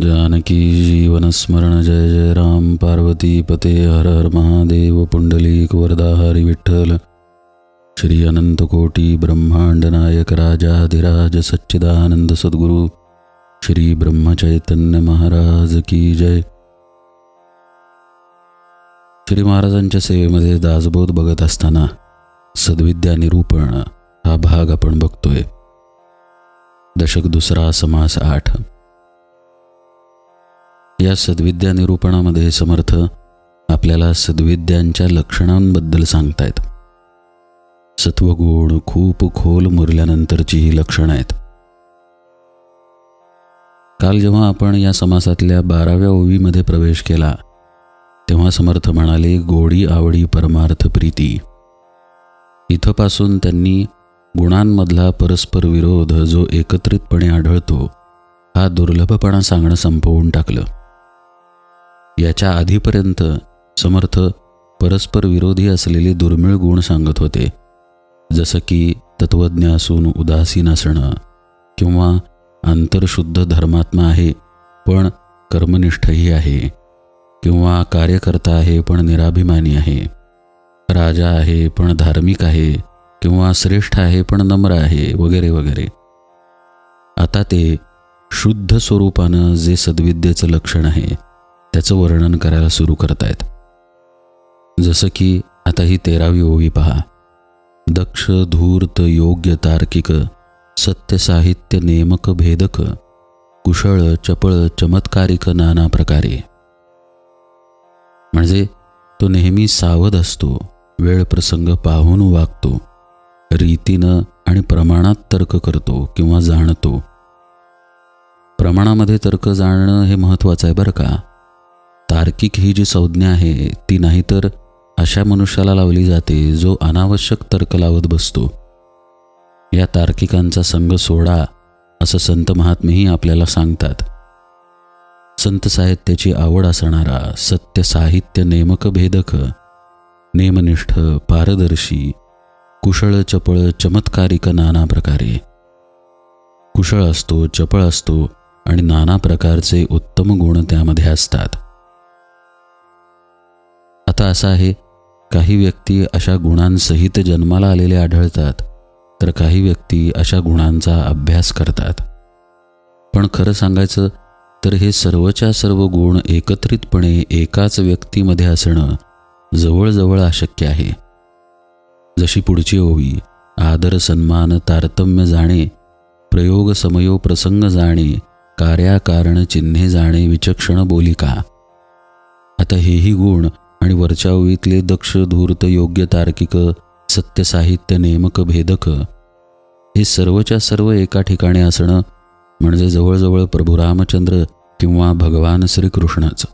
जानकी जीवनस्मरण जय जय राम। पार्वती पते हर हर महादेव। पुंडलिक वरदा हरी विठ्ठल। श्री अनंत कोटी ब्रह्मांड नायक राजाधिराज सच्चिदानंद सद्गुरु। श्री ब्रह्मचैतन्य महाराज की जय। श्री महाराजांच्या सेवेमध्ये दासबोध बघत असताना सद्विद्या निरूपण हा भाग आपण बघतोय. दशक दुसरा समास आठ. या सद्विद्या निरूपणामध्ये समर्थ आपल्याला सद्विद्यांच्या लक्षणांबद्दल सांगतायत. सत्वगुण खूप खोल मुरल्यानंतरची ही लक्षणं आहेत. काल जेव्हा आपण या समासातल्या बाराव्या ओवीमध्ये प्रवेश केला तेव्हा समर्थ म्हणाले गोडी आवडी परमार्थ प्रीती. इथंपासून त्यांनी गुणांमधला परस्पर विरोध जो एकत्रितपणे आढळतो हा दुर्लभपणा सांगणं संपवून टाकलं. याच्या आधीपर्यंत समर्थ परस्पर विरोधी असलेले दुर्मिळ गुण सांगत होते. जसं की तत्वज्ञ असून उदासीन असणं किंवा आंतरशुद्ध धर्मात्मा आहे पण कर्मनिष्ठही आहे किंवा कार्यकर्ता आहे पण निराभिमानी आहे. राजा आहे पण धार्मिक आहे किंवा श्रेष्ठ आहे पण नम्र आहे वगैरे वगैरे. आता ते शुद्ध स्वरूपानं जे सद्विद्येचं लक्षण आहे त्याचं वर्णन करायला सुरू करतायत. जसं की आता ही तेरावी ओवी पहा. दक्ष धूर्त योग्य तार्किक सत्य साहित्य नेमक भेदक कुशळ चपळ चमत्कारिक नाना प्रकारे. म्हणजे तो नेहमी सावध असतो वेळ प्रसंग पाहून वागतो रीतीनं आणि प्रमाणात तर्क करतो किंवा जाणतो. प्रमाणामध्ये तर्क जाणणं हे महत्त्वाचं आहे बरं का? तार्किक ही जी संज्ञा आहे ती नाहीतर अशा मनुष्याला लावली जाते जो अनावश्यक तर्क लावत बसतो. या तार्किकांचा संघ सोडा असं संत महात्मेही आपल्याला सांगतात. संत साहित्याची आवड असणारा सत्य साहित्य नेमक भेदक नेमनिष्ठ पारदर्शी कुशळ चपळ चमत्कारिक नाना प्रकारे. कुशळ असतो चपळ असतो आणि नाना प्रकारचे उत्तम गुण त्यामध्ये असतात. आता आहे. काही व्यक्ती अशा गुणांसहित जन्माला आलेले आढळतात तर काही व्यक्ती अशा गुणांचा अभ्यास करतात. पण खरं सांगायचं तर हे सर्वच्या सर्व गुण एकत्रितपणे एकाच व्यक्तीमध्ये असणं जवळजवळ अशक्य आहे. जशी पुढची ओवी आदर सन्मान तारतम्य जाणे प्रयोग समयो प्रसंग जाणे कार्याकारण चिन्हे जाणे विचक्षण बोलिका. आता हेही गुण आणि वरच्या ओळीतले दक्ष धूर्त योग्य तार्किक सत्य साहित्य नेमक भेदक. हे सर्वच्या सर्व एका ठिकाणी असणं म्हणजे जवळजवळ प्रभू रामचंद्र किंवा भगवान श्रीकृष्णच.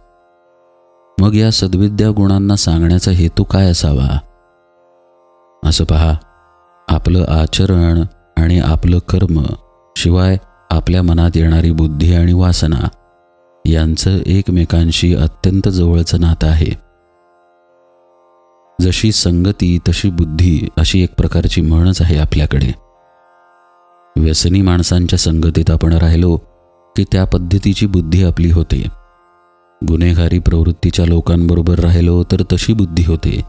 मग या सद्विद्या गुणांना सांगण्याचा हेतू काय असावा? असं पहा आपलं आचरण आणि आपलं कर्म शिवाय आपल्या मनात येणारी बुद्धी आणि वासना यांचं एकमेकांशी अत्यंत जवळचं नातं आहे. जशी संगती तशी बुद्धी अशी एक प्रकारची म्हणच आहे आपल्याकडे. व्यसनी माणसांच्या संगतीत आपण राहिलो की त्या पद्धतीची बुद्धी आपली होते. गुन्हेगारी प्रवृत्तीच्या लोकांबरोबर राहिलो तर तशी बुद्धी होते.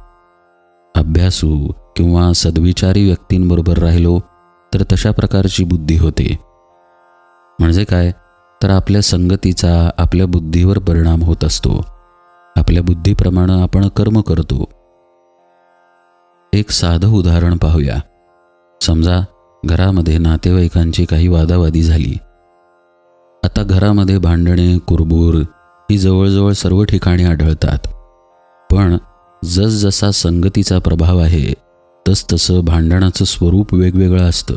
अभ्यासू किंवा सद्विचारी व्यक्तींबरोबर राहिलो तर तशा प्रकारची बुद्धी होते. म्हणजे काय? तर आपल्या संगतीचा आपल्या बुद्धीवर परिणाम होत असतो. आपल्या बुद्धीप्रमाणे आपण कर्म करतो. एक साधं उदाहरण पाहूया. समजा घरामध्ये नातेवाईकांची काही वादावादी झाली. आता घरामध्ये भांडणे कुरबूर ही जवळजवळ सर्व ठिकाणी आढळतात. पण जसजसा संगतीचा प्रभाव आहे तसतसं भांडणाचं स्वरूप वेगवेगळं असतं.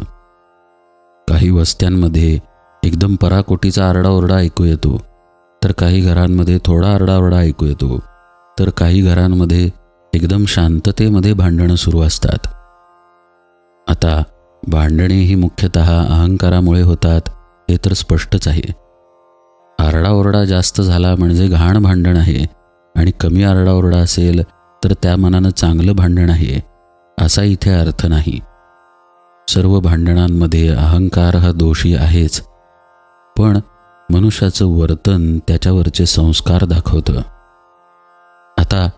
काही वस्त्यांमध्ये एकदम पराकोटीचा आरडाओरडा ऐकू येतो. तर काही घरांमध्ये थोडा आरडाओरडा ऐकू येतो. तर काही घरांमध्ये एकदम शांततेमध्ये भांडणं सुरू असतात. आता भांडणे ही मुख्यतः अहंकारामुळे होतात हे तर स्पष्टच आहे. आरडाओरडा जास्त झाला म्हणजे घाण भांडण आहे आणि कमी आरडाओरडा असेल तर त्या मनानं चांगलं भांडण आहे असा इथे अर्थ नाही. सर्व भांडणांमध्ये अहंकार हा दोषी आहेच पण मनुष्याचं वर्तन त्याच्यावरचे संस्कार दाखवतं. आता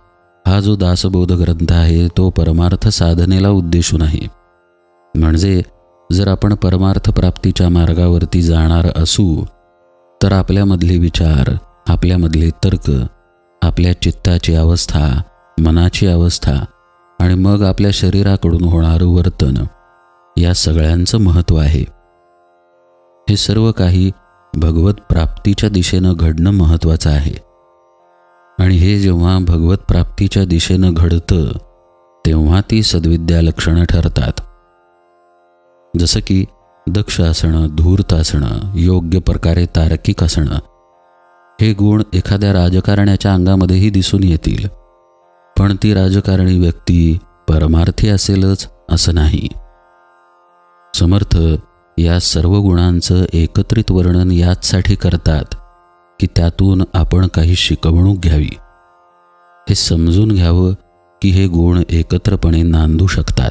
हा जो दासबोध ग्रंथ आहे तो परमार्थ साधनेला उद्देशून आहे. म्हणजे जर आपण परमार्थ प्राप्तीच्या मार्गावरती जाणार असू तर आपल्यामधले विचार आपल्यामधले तर्क आपल्या चित्ताची अवस्था मनाची अवस्था आणि मग आपल्या शरीराकडून होणारं वर्तन या सगळ्यांचं महत्त्व आहे. हे सर्व काही भगवत प्राप्तीच्या दिशेनं घडणं महत्त्वाचं आहे. आणि हे जेव्हा भगवत प्राप्तीच्या दिशेनं घडतं तेव्हा ती सद्विद्या लक्षणं ठरतात. जसं की दक्ष असणं धूर्त असणं योग्य प्रकारे तार्किक असणं हे गुण एखाद्या राजकारण्याच्या अंगामध्येही दिसून येतील. पण ती राजकारणी व्यक्ती परमार्थी असेलच असं नाही. समर्थ या सर्व गुणांचं एकत्रित वर्णन याचसाठी करतात. की त्यातून आपण काही शिकवणूक घ्यावी. हे समजून घ्यावं की हे गुण एकत्रपणे नांदू शकतात.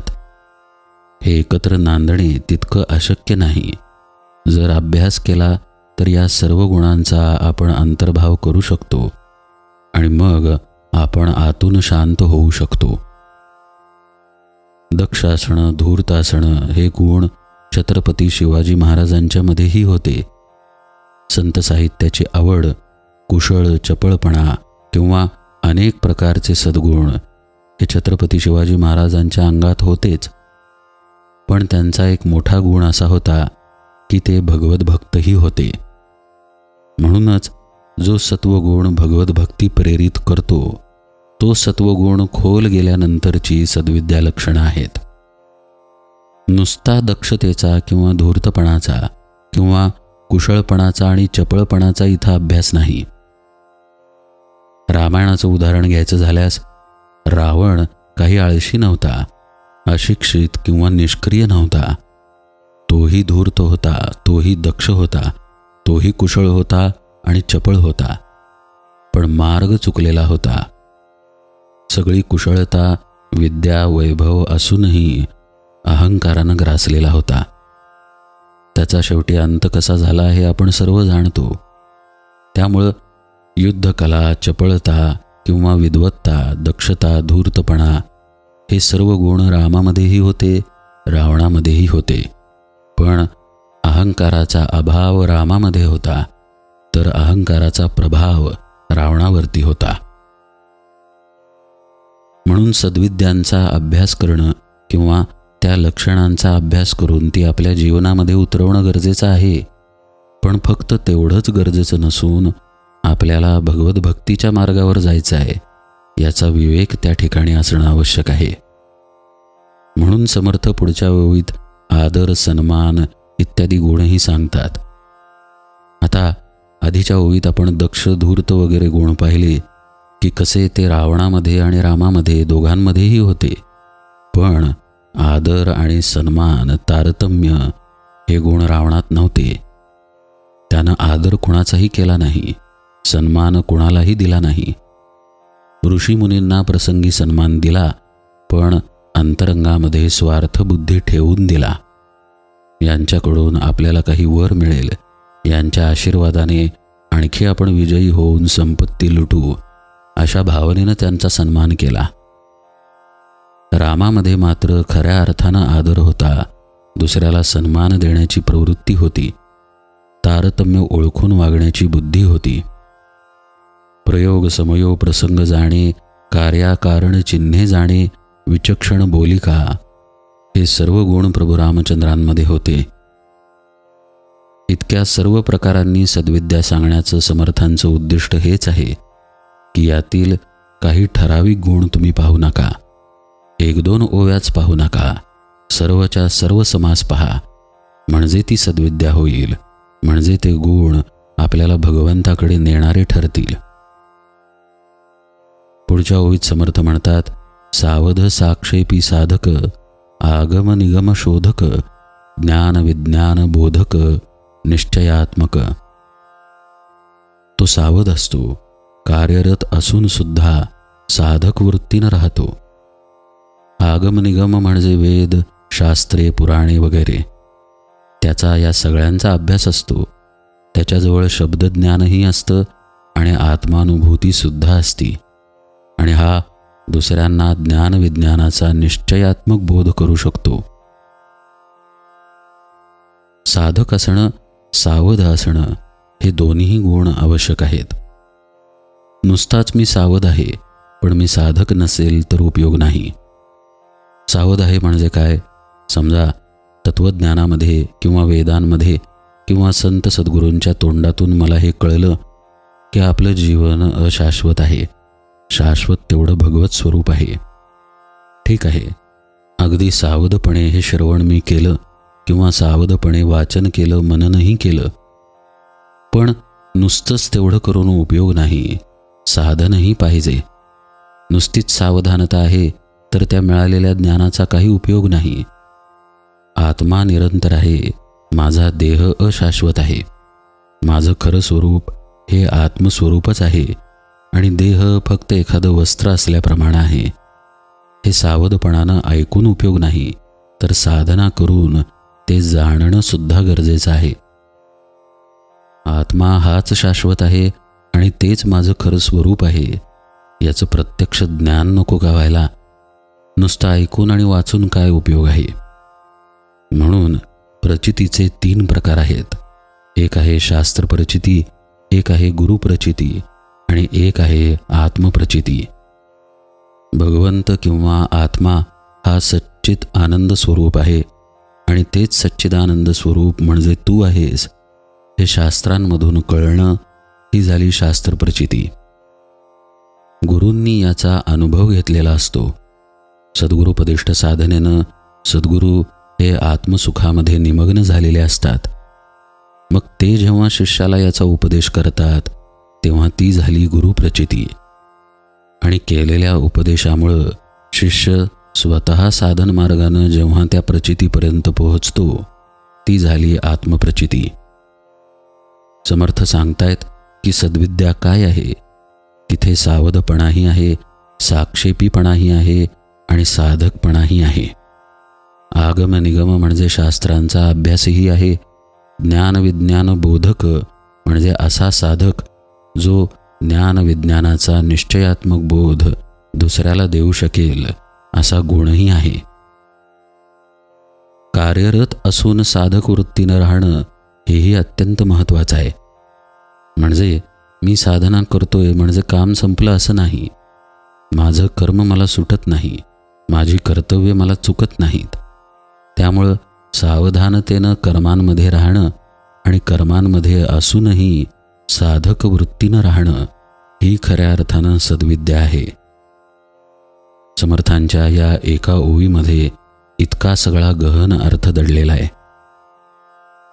हे एकत्र नांदणे तितकं अशक्य नाही. जर अभ्यास केला तर या सर्व गुणांचा आपण अंतर्भाव करू शकतो आणि मग आपण आतून शांत होऊ शकतो. दक्षासणं धूर्तासणं हे गुण छत्रपती शिवाजी महाराजांच्यामध्येही होते. संत साहित्याची आवड कुशळ चपळपणा किंवा अनेक प्रकारचे सद्गुण हे छत्रपती शिवाजी महाराजांच्या अंगात होतेच. पण त्यांचा एक मोठा गुण असा होता की ते भगवत भक्तही होते. म्हणूनच जो सत्वगुण भगवत भक्ती प्रेरित करतो तो सत्वगुण खोल गेल्यानंतरची सद्विद्या लक्षणं आहेत. नुसता दक्षतेचा किंवा धूर्तपणाचा किंवा कुशळपणाचा आणि चपळपणाचा इथं अभ्यास नाही. रामायणाचं उदाहरण घ्यायचं झाल्यास रावण काही आळशी नव्हता अशिक्षित किंवा निष्क्रिय नव्हता. तोही धूर्त होता तोही दक्ष होता तोही कुशळ होता आणि चपळ होता. पण मार्ग चुकलेला होता. सगळी कुशळता विद्या वैभव असूनही अहंकारानं ग्रासलेला होता. त्याचा शेवटी अंत कसा झाला हे आपण सर्व जाणतो. त्यामुळं युद्धकला चपळता किंवा विद्वत्ता दक्षता धूर्तपणा हे सर्व गुण रामामध्येही होते रावणामध्येही होते. पण अहंकाराचा अभाव रामामध्ये होता तर अहंकाराचा प्रभाव रावणावरती होता. म्हणून सद्विद्यांचा अभ्यास करणं किंवा त्या लक्षणांचा अभ्यास करून ती आपल्या जीवनामध्ये उतरवणं गरजेचं आहे. पण फक्त तेवढंच गरजेचं नसून आपल्याला भगवत भक्तीच्या मार्गावर जायचं आहे. याचा विवेक त्या ठिकाणी असणं आवश्यक आहे. म्हणून समर्थ पुढच्या ओळीत आदर सन्मान इत्यादी गुणही सांगतात. आता आधीच्या ओळीत आपण दक्ष धूर्त वगैरे गुण पाहिले की कसे ते रावणामध्ये आणि रामामध्ये दोघांमध्येही होते. पण आदर आणि सन्मान तारतम्य हे गुण रावणात नव्हते. त्यानं आदर कुणाचाही केला नाही सन्मान कुणालाही दिला नाही. ऋषीमुनींना प्रसंगी सन्मान दिला पण अंतरंगामध्ये स्वार्थबुद्धी ठेवून दिला. यांच्याकडून आपल्याला काही वर मिळेल यांच्या आशीर्वादाने आणखी आपण विजयी होऊन संपत्ती लुटू अशा भावनेनं त्यांचा सन्मान केला. रामामध्ये मात्र खऱ्या अर्थानं आदर होता. दुसऱ्याला सन्मान देण्याची प्रवृत्ती होती. तारतम्य ओळखून वागण्याची बुद्धी होती. प्रयोग समयो प्रसंग जाणे कार्याकारण चिन्हे जाणे विचक्षण बोलिका हे सर्व गुण प्रभू रामचंद्रांमध्ये होते. इतक्या सर्व प्रकारांनी सद्विद्या सांगण्याचं समर्थांचं उद्दिष्ट हेच आहे की यातील काही ठराविक गुण तुम्ही पाहू नका. एक दोन ओव्याच पाहू नका. सर्वच्या सर्व समास पहा. म्हणजे ती सद्विद्या होईल. म्हणजे ते गुण आपल्याला भगवंताकडे नेणारे ठरतील. पुढच्या ओळीत समर्थ म्हणतात सावध साक्षेपी साधक आगम निगम शोधक ज्ञान विज्ञान बोधक निश्चयात्मक. तो सावध असतो. कार्यरत असून सुद्धा साधक वृत्तीनं राहतो. आगमनिगम म्हणजे वेद शास्त्रे पुराणे वगैरे. त्याचा या सगळ्यांचा अभ्यास असतो. त्याच्याजवळ शब्दज्ञानही असतं आणि आत्मानुभूतीसुद्धा असती. आणि हा दुसऱ्यांना ज्ञानविज्ञानाचा निश्चयात्मक बोध करू शकतो. साधक असणं सावध असणं हे दोन्ही गुण आवश्यक आहेत. नुसताच मी सावध आहे पण मी साधक नसेल तर उपयोग नाही. सावध आहे म्हणजे काय? समजा तत्त्वज्ञानामध्ये किंवा वेदांमध्ये किंवा संत सद्गुरूंच्या तोंडातून मला हे कळलं की आपलं जीवन अशाश्वत आहे. शाश्वत तेवढं भगवत स्वरूप आहे. ठीक आहे. अगदी सावधपणे हे श्रवण मी केलं किंवा सावधपणे वाचन केलं मननही केलं. पण नुसतंच तेवढं करून उपयोग नाही. साधनही पाहिजे. नुसतीच सावधानता आहे तर त्या मिळालेल्या ज्ञानाचा काही उपयोग नाही. आत्मा निरंतर आहे. माझा देह अशाश्वत आहे. माझं खरं स्वरूप हे आत्मस्वरूपच आहे. आणि देह फक्त एखादं वस्त्र असल्याप्रमाणे आहे. हे सावधपणानं ऐकून उपयोग नाही. तर साधना करून ते जाणणं सुद्धा गरजेचं आहे. आत्मा हाच शाश्वत आहे आणि तेच माझं खरं स्वरूप आहे. याचं प्रत्यक्ष ज्ञान नको का व्हायला नुसतं ऐकून आणि वाचून काय उपयोग आहे? म्हणून प्रचितीचे तीन प्रकार आहेत. एक आहे शास्त्र प्रचिती एक आहे गुरुप्रचिती आणि एक आहे आत्मप्रचिती भगवंत किंवा आत्मा हा सच्चित आनंद स्वरूप आहे आणि तेच सच्चिदानंद स्वरूप म्हणजे तू आहेस हे शास्त्रांमधून कळणं ही झाली शास्त्रप्रचिती गुरूंनी याचा अनुभव घेतलेला असतो. सद्गुरुपदिष्ट साधनेनं सद्गुरू हे आत्मसुखामध्ये निमग्न झालेले असतात. मग ते जेव्हा शिष्याला याचा उपदेश करतात तेव्हा ती झाली गुरुप्रचिती आणि केलेल्या उपदेशामुळं शिष्य स्वतः साधन मार्गानं जेव्हा त्या प्रचितीपर्यंत पोहोचतो ती झाली आत्मप्रचिती. समर्थ सांगतायत की सद्विद्या काय आहे? तिथे सावधपणाही आहे साक्षेपीपणाही आहे आणि साधकपणाही आहे. आगम निगम म्हणजे शास्त्रांचा अभ्यासही आहे. ज्ञानविज्ञान बोधक म्हणजे असा साधक जो ज्ञानविज्ञानाचा निश्चयात्मक बोध दुसऱ्याला देऊ शकेल असा गुणही आहे. कार्यरत असून साधक वृत्तीनं राहणं हेही अत्यंत महत्त्वाचं आहे. म्हणजे मी साधना करतोय म्हणजे काम संपलं असं नाही. माझं कर्म मला सुटत नाही. माझी कर्तव्य मला चुकत नाहीत. त्यामुळं सावधानतेनं कर्मांमध्ये राहणं आणि कर्मांमध्ये असूनही साधक वृत्तीनं राहणं ही खऱ्या अर्थानं सद्विद्या आहे. समर्थांच्या या एका ओवीमध्ये इतका सगळा गहन अर्थ दडलेला आहे.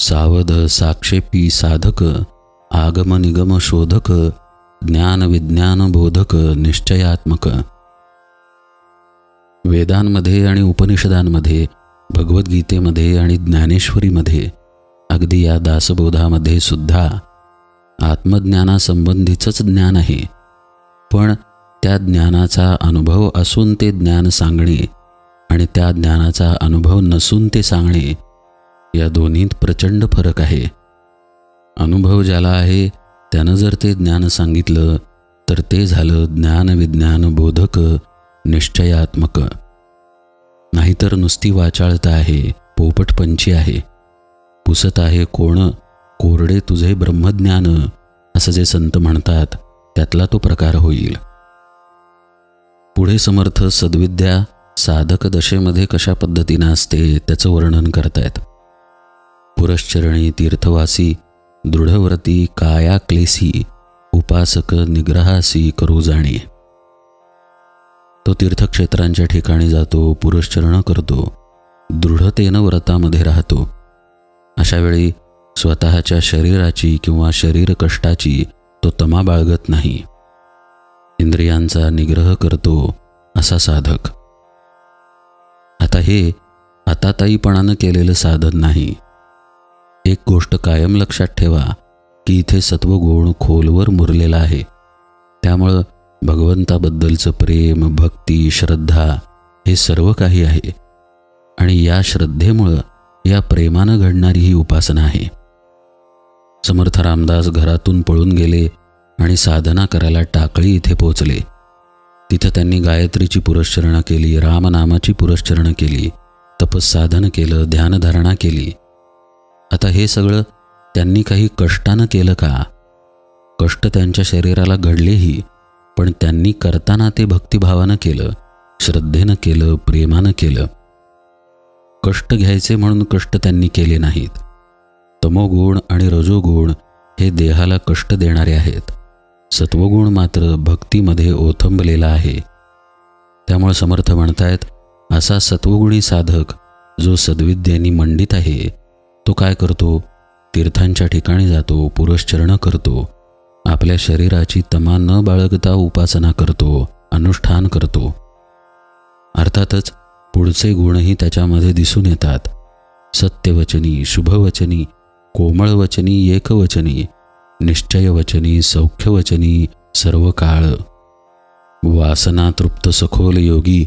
सावध साक्षेपी साधक आगमनिगम शोधक ज्ञान विज्ञान बोधक निश्चयात्मक वेदांमध्ये आणि उपनिषदांमध्ये भगवद्गीतेमध्ये आणि ज्ञानेश्वरीमध्ये अगदी या दासबोधामध्ये सुद्धा आत्मज्ञानासंबंधीचंच ज्ञान आहे. पण त्या ज्ञानाचा अनुभव असून ते ज्ञान सांगणे आणि त्या ज्ञानाचा अनुभव नसून ते सांगणे या दोन्हीत प्रचंड फरक आहे. अनुभव ज्याला आहे त्यानं जर ते ज्ञान सांगितलं तर ते झालं ज्ञानविज्ञान बोधक निश्चयात्मक. नाहीतर नुसती वाचाळता आहे पोपटपंची आहे. पुसत आहे कोण? कोरडे तुझे ब्रह्मज्ञान. असं जे संत म्हणतात त्यातला तो प्रकार होईल. पुढे समर्थ सद्विद्या साधक दशेमध्ये कशा पद्धतीनं असते त्याचं वर्णन करतायत. पुरश्चरणी तीर्थवासी दृढव्रती काया क्लेसी उपासक निग्रहासी करू जाणे तो तीर्थक्षेत्रांच्या ठिकाणी जातो पुरश्चरण करतो दृढतेनं व्रतामध्ये राहतो. अशावेळी स्वतःच्या शरीराची किंवा शरीर कष्टाची तो तमा बाळगत नाही. इंद्रियांचा निग्रह करतो असा साधक. आता हे आताताईपणानं केलेलं साधन नाही. एक गोष्ट कायम लक्षात ठेवा की इथे सत्वगुण खोलवर मुरलेला आहे. त्यामुळं भगवंताबद्दलचं प्रेम भक्ती श्रद्धा हे सर्व काही आहे. आणि या श्रद्धेमुळं या प्रेमानं घडणारी ही उपासना आहे. समर्थ रामदास घरातून पळून गेले आणि साधना करायला टाकळी इथे पोचले. तिथं त्यांनी गायत्रीची पुरश्चरणं केली रामनामाची पुरश्चरणं केली तपस्साधन केलं ध्यानधारणा केली. आता हे सगळं त्यांनी काही कष्टानं केलं का? कष्ट त्यांच्या शरीराला घडलेही पण त्यांनी करताना ते भक्तिभावानं केलं श्रद्धेनं केलं प्रेमानं केलं. कष्ट घ्यायचे म्हणून कष्ट त्यांनी केले नाहीत. तमोगुण आणि रजोगुण हे देहाला कष्ट देणारे आहेत. सत्वगुण मात्र भक्तीमध्ये ओथंबलेला आहे. त्यामुळे समर्थ म्हणतायत असा सत्वगुणी साधक जो सद्विद्येनी मंडित आहे तो काय करतो? तीर्थांच्या ठिकाणी जातो पुरश्चरणं करतो आपल्या शरीराची तमा न बाळगता उपासना करतो अनुष्ठान करतो. अर्थातच पुढचे गुणही त्याच्यामध्ये दिसून येतात. सत्यवचनी शुभवचनी कोमळवचनी एकवचनी निश्चयवचनी सौख्यवचनी सर्व काळ वासना तृप्त सखोल योगी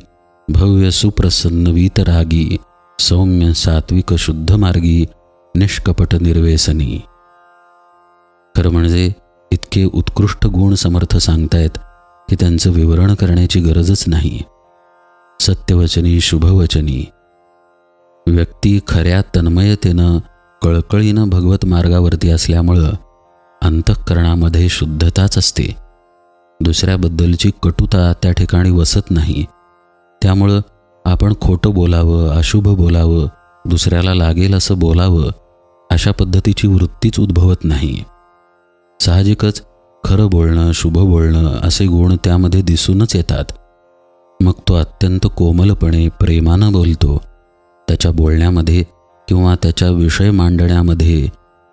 भव्य सुप्रसन्न वीतरागी सौम्य सात्विक शुद्ध मार्गी निष्कपट निर्वेसनी. खरं म्हणजे इतके उत्कृष्ट गुण समर्थ सांगतायत की त्यांचं विवरण करण्याची गरजच नाही. सत्यवचनी शुभवचनी. व्यक्ती खऱ्या तन्मयतेनं कळकळीनं भगवत मार्गावरती असल्यामुळं अंतःकरणामध्ये शुद्धताच असते. दुसऱ्याबद्दलची कटुता त्या ठिकाणी वसत नाही. त्यामुळं आपण खोटं बोलावं अशुभ बोलावं दुसऱ्याला लागेल असं बोलावं अशा पद्धतीची वृत्तीच उद्भवत नाही. साहजिकच खरं बोलणं शुभ बोलणं असे गुण त्यामध्ये दिसूनच येतात. मग तो अत्यंत कोमलपणे प्रेमानं बोलतो. त्याच्या बोलण्यामध्ये किंवा त्याच्या विषय मांडण्यामध्ये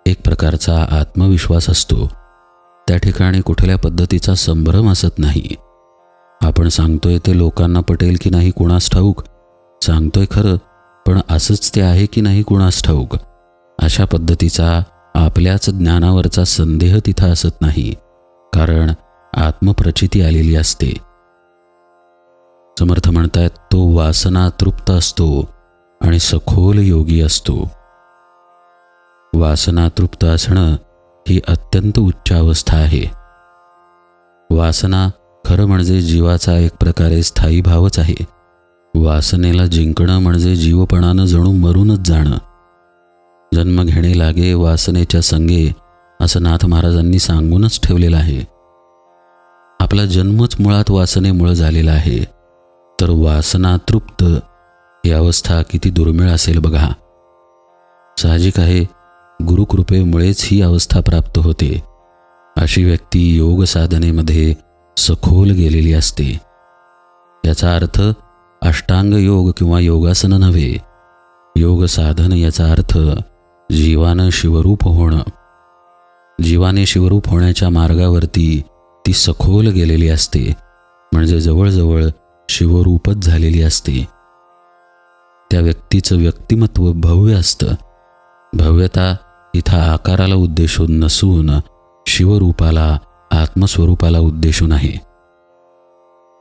एक प्रकारचा आत्मविश्वास असतो. त्या ठिकाणी कुठल्या पद्धतीचा संभ्रम असत नाही. आपण सांगतोय ते लोकांना पटेल की नाही कुणास ठाऊक? सांगतोय खरं पण असंच ते आहे की नाही कुणास ठाऊक? अशा पद्धतीचा आपल्याच ज्ञानावरचा संदेह तिथं असत नाही कारण आत्मप्रचिती आलेली असते. समर्थ म्हणतायत तो वासना तृप्त असतो आणि सखोल योगी असतो. वासना तृप्त असणं ही अत्यंत उच्च अवस्था आहे. वासना खरं म्हणजे जीवाचा एक प्रकारे स्थायी भावच आहे. वासनेला जिंकणं म्हणजे जीवपणानं जणू मरूनच जाणं. जन्म घेणे लागे वासनेच्या संगे असं नाथ महाराजांनी सांगूनच ठेवलेलं आहे. आपला जन्मच मुळात वासनेमुळं झालेला आहे. तर वासना तृप्त ही अवस्था किती दुर्मिळ असेल बघा. साहजिक आहे गुरुकृपेमुळेच ही अवस्था प्राप्त होते. अशी व्यक्ती योग साधनेमध्ये सखोल गेलेली असते. याचा अर्थ अष्टांग योग किंवा योगासन नव्हे. योग साधन याचा अर्थ जीवानं शिवरूप होणं. जीवाने शिवरूप होण्याच्या मार्गावरती ती सखोल गेलेली असते. म्हणजे जवळजवळ शिवरूपच झालेली असते. त्या व्यक्तीचं व्यक्तिमत्व भव्य असतं. भव्यता इथं आकाराला उद्देशून नसून शिवरूपाला आत्मस्वरूपाला उद्देशून आहे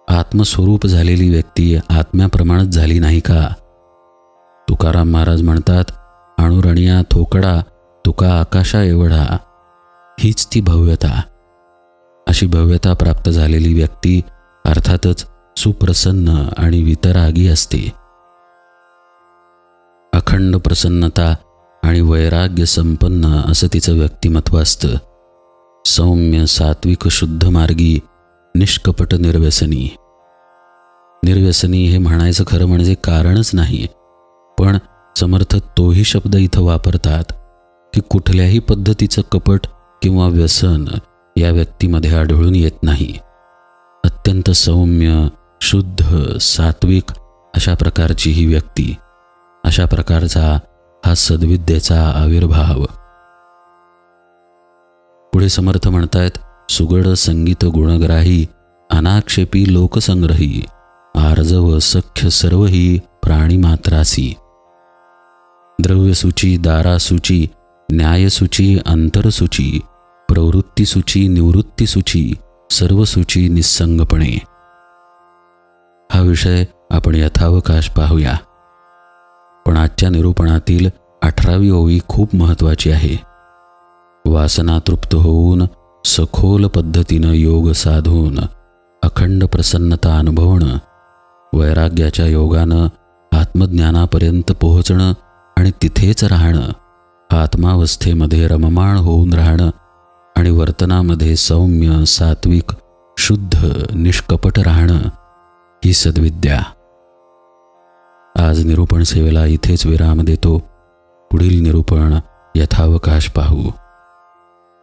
आत्मस्वरूप झालेली व्यक्ती आत्म्याप्रमाणच झाली नाही का? तुकाराम महाराज म्हणतात अणुरणिया थोकडा तुका आकाशा एवढा. हीच ती भव्यता. अशी भव्यता प्राप्त झालेली व्यक्ती अर्थातच सुप्रसन्न आणि वितरागी असते. अखंड प्रसन्नता आणि वैराग्य संपन्न असं तिचं व्यक्तिमत्व असतं. सौम्य सात्विक शुद्ध मार्गी निष्कपट निर्व्यसनी. निर्व्यसनी हे म्हणायचं खरं म्हणजे कारणच नाही पण समर्थ तोही शब्द इथं वापरतात की कुठल्याही पद्धतीचं कपट किंवा व्यसन या व्यक्तीमध्ये आढळून येत नाही. अत्यंत सौम्य शुद्ध सात्विक अशा प्रकारची ही व्यक्ती अशा प्रकारचा हा सद्विद्येचा आविर्भाव. पुढे समर्थ म्हणतायत सुगड संगीत गुणग्राही अनाक्षेपी लोकसंग्रही आर्जव सख्य सर्वही प्राणीमात्रासी. द्रव्यसूची दारासूची न्यायसूची अंतरसूची प्रवृत्तीसूची निवृत्तीसूची सर्वसूची निस्संगपणे हा विषय आपण यथावकाश पाहूया. पण आजच्या निरूपणातील अठरावी ओवी खूप महत्त्वाची आहे. वासना तृप्त होऊन सखोल पद्धतीनं योग साधून अखंड प्रसन्नता अनुभवणं वैराग्याच्या योगानं आत्मज्ञानापर्यंत पोहोचणं आणि तिथेच राहणं आत्मावस्थेमध्ये रममाण होऊन राहणं आणि वर्तनामध्ये सौम्य सात्विक शुद्ध निष्कपट राहणं ही सद्विद्या. आज निरूपण सेवेला इथेच विराम देतो. पुढील निरूपण यथावकाश पाहू.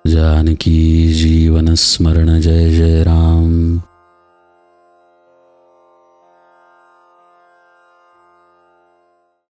जानकी जीवन स्मरण जय जय राम.